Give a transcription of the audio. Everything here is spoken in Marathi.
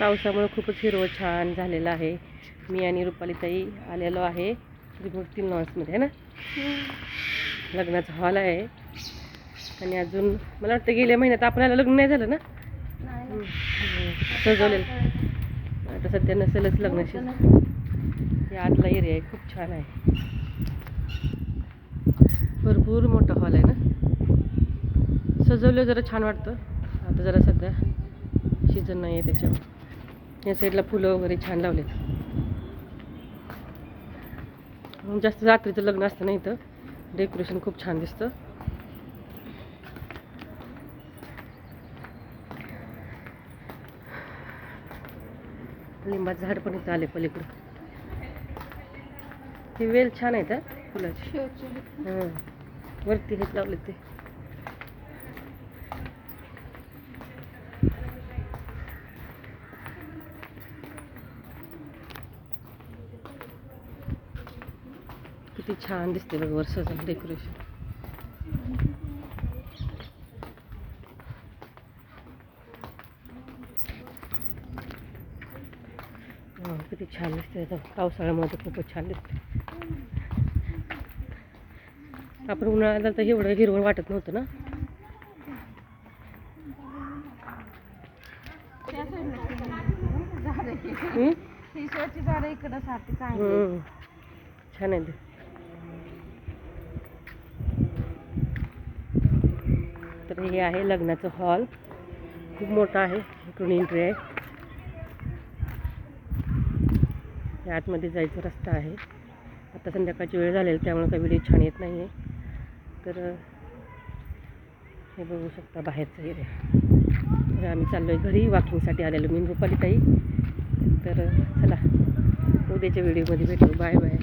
पावसामुळे खूपच हिरवं छान झालेलं आहे. मी आणि रुपालीताई आलेलो आहे त्रिमूर्ती लॉन्समध्ये ना? लग्नाचा हॉल आहे. आणि अजून मला वाटतं गेल्या महिन्यात आपल्याला लग्न नाही झालं ना. सजवलेलं. आता सध्या नसेलच लग्नाची हे आतला एरिया आहे खूप छान आहे. भरपूर मोठा हॉल आहे ना? सजवलं जरा छान वाटतं. आता जरा सध्या सीझन नाही आहे त्याच्यावर या साईडला फुलं वगैरे छान लावलेत. जास्त रात्रीचं लग्न असतं ना इथं डेकोरेशन खूप छान दिसतं. लिंबाचं झाड पण इथं आले पलीकडं. ते वेल छान आहेत हा फुलाची. हां वरती हेच लावले ते. किती छान दिसते बघ वर सजून डेकोरेशन किती छान दिसते पावसाळ्यामध्ये खूपच छान दिसते. आपण उन्हाळ्याला तर एवढं हिरवळ वाटत नव्हतं ना. छान आहे तर हे आहे लग्नाचं हॉल. खूप मोठा आहे इकडून एंट्री आहे. आतमध्ये जायचा रस्ता आहे. आता संध्याकाळची वेळ झालेली त्यामुळे काही व्हिडिओ छान येत नाही आहे तर हे बघू शकता बाहेरचं एरिया तर आम्ही चाललो आहे घरी वॉकिंगसाठी आलेलो मी रुपाली ताई. तर चला उद्याच्या व्हिडिओमध्ये भेटू. Bye bye